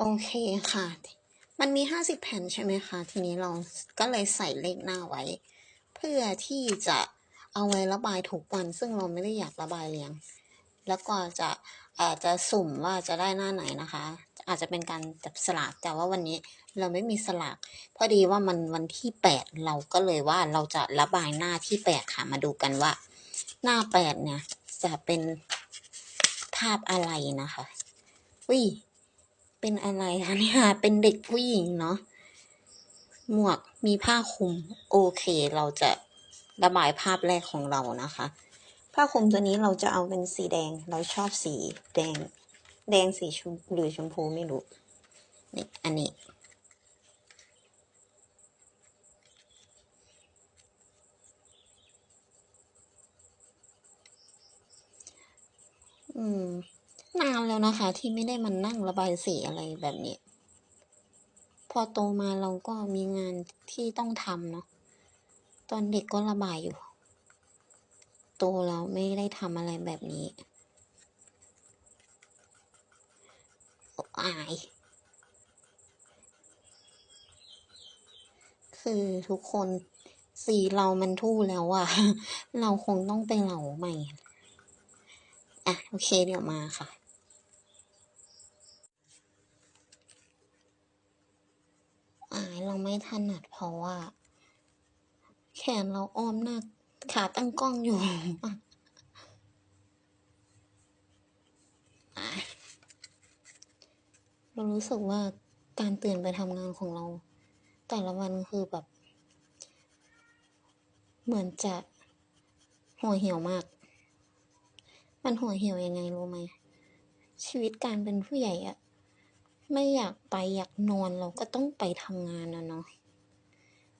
โอเคค่ะ มันมีห้าสิบแผ่นใช่ไหมคะ ทีนี้เราก็เลยใส่เลขหน้าไว้ เพื่อที่จะเอาไว้ระบายทุกวัน ซึ่งเราไม่ได้อยากระบายเรียง แล้วก็จะอาจจะสุ่มว่าจะได้หน้าไหนนะคะ อาจจะเป็นการจับสลาก แต่ว่าวันนี้เราไม่มีสลาก พอดีว่ามันวันที่แปดเราก็เลยว่าเราจะระบายหน้าที่แปดค่ะ มาดูกันว่า หน้าแปดเนี่ยจะเป็นภาพอะไรนะคะวิ เป็นอะไรคะเนี่ยเป็นเด็กผู้หญิงเนาะหมวกมีผ้าคลุม โอเค เราจะระบายภาพแรกของเรานะคะ ผ้าคลุมตัวนี้เราจะเอาเป็นสีแดง เราชอบสีแดง แดงสีชมหรือชมพูไม่รู้นี่อันนี้อืม นานแล้วนะคะ ที่ไม่ได้มันนั่งระบายสีอะไรแบบนี้ พอโตมาเราก็มีงานที่ต้องทำเนาะตอนเด็กก็ระบายอยู่ โตแล้วไม่ได้ทำอะไรแบบนี้อาย คือทุกคนสีเรามันทู่แล้วอะเราคงต้องไปเหลาใหม่ อะ โอเคเดี๋ยวมาค่ะ อายเรา ไม่ถนัดเพราะว่า แขนเราอ้อมหน้าขาตั้งกล้องอยู่เรารู้สึกว่าการตื่นไปทำงานของเรา แต่ละวันคือแบบ เหมือนจะหัวเหี่ยวมาก มันหัวเหี่ยวยังไงรู้ไหม ชีวิตการเป็นผู้ใหญ่อะ ไม่อยากไปอยากนอนเราก็ต้องไปทำงานนะเนาะ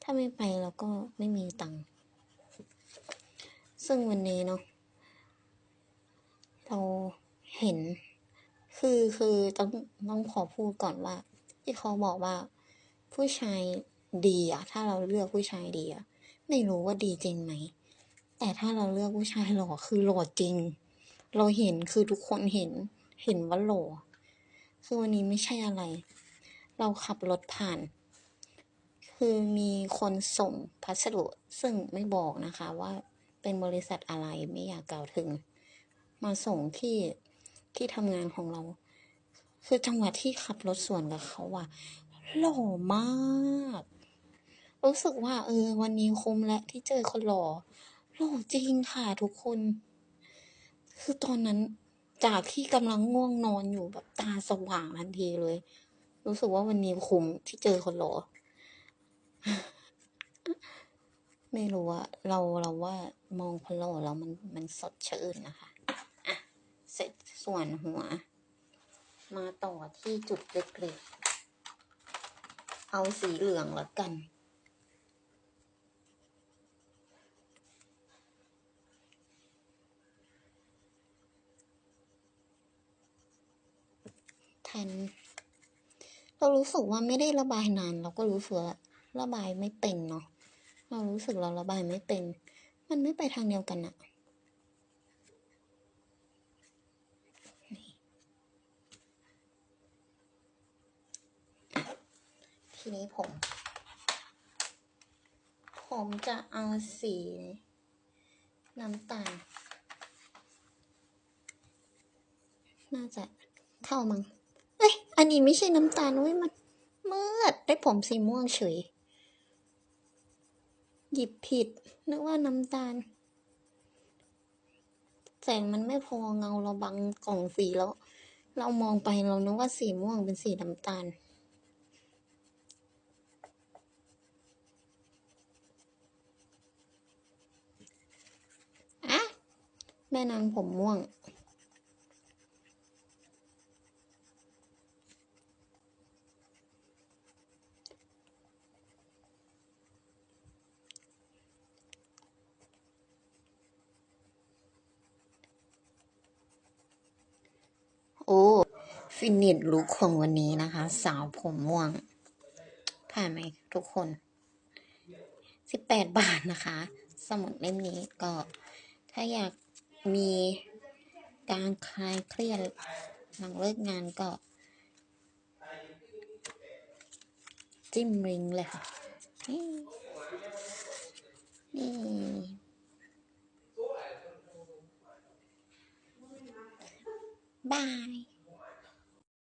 ถ้าไม่ไปเราก็ไม่มีตังค์ ซึ่งวันนี้เนาะเราเห็น คือคือต้องต้องขอพูดก่อนว่า ที่เขาบอกว่า ผู้ชายดีอะถ้าเราเลือกผู้ชายดีอะไม่รู้ว่าดีจริงไหม แต่ถ้าเราเลือกผู้ชายหล่อคือหล่อจริง เราเห็นคือทุกคนเห็น เห็นว่าหล่อ คือวันนี้ไม่ใช่อะไร เราขับรถผ่าน คือมีคนส่งพัสดุซึ่งไม่บอกนะคะว่าเป็นบริษัทอะไรไม่อยากกล่าวถึง มาส่งที่ที่ทำงานของเรา คือจังหวะที่ขับรถสวนกับเขาอะหล่อมาก รู้สึกว่า เออ วันนี้คุ้มแล้วที่เจอคนหล่อหล่อจริงค่ะทุกคน คือตอนนั้น จากที่กำลังง่วงนอนอยู่แบบตาสว่างทันทีเลย รู้สึกว่าวันนี้คุ้มที่เจอคนหล่อไม่รู้อะเราเราว่ามองคนหล่อแล้วมันมันสดชื่นนะคะอะเสร็จส่วนหัว มาต่อที่จุดเล็กๆเอาสีเหลืองละกัน แทนเรารู้สึกว่าไม่ได้ระบายนาน เราก็รู้สึกระบายไม่เป็นเนาะเรารู้สึกเราระบายไม่เป็น มันไม่ไปทางเดียวกันอะทีนี้ผม ผมจะเอาสีน้ำตาล น่าจะเข้ามั้ง อันนี้ไม่ใช่น้ำตาลเว้ยมันมืดได้ผมสีม่วงเฉย หยิบผิด นึกว่าน้ำตาล แสงมันไม่พอเงาเราบังกล่องสีแล้ว เรามองไปเรานึกว่าสีม่วงเป็นสีน้ำตาลอะแม่นางผมม่วง โอ้ ฟินิชลุคของวันนี้นะคะ สาวผมม่วง ผ่านไหมทุกคนสิบแปดบาทนะคะ สมุดเล่มนี้ก็ ถ้าอยากมีการคลายเครียดหลังเลิกงานก็ จิ้มลิงเลยค่ะ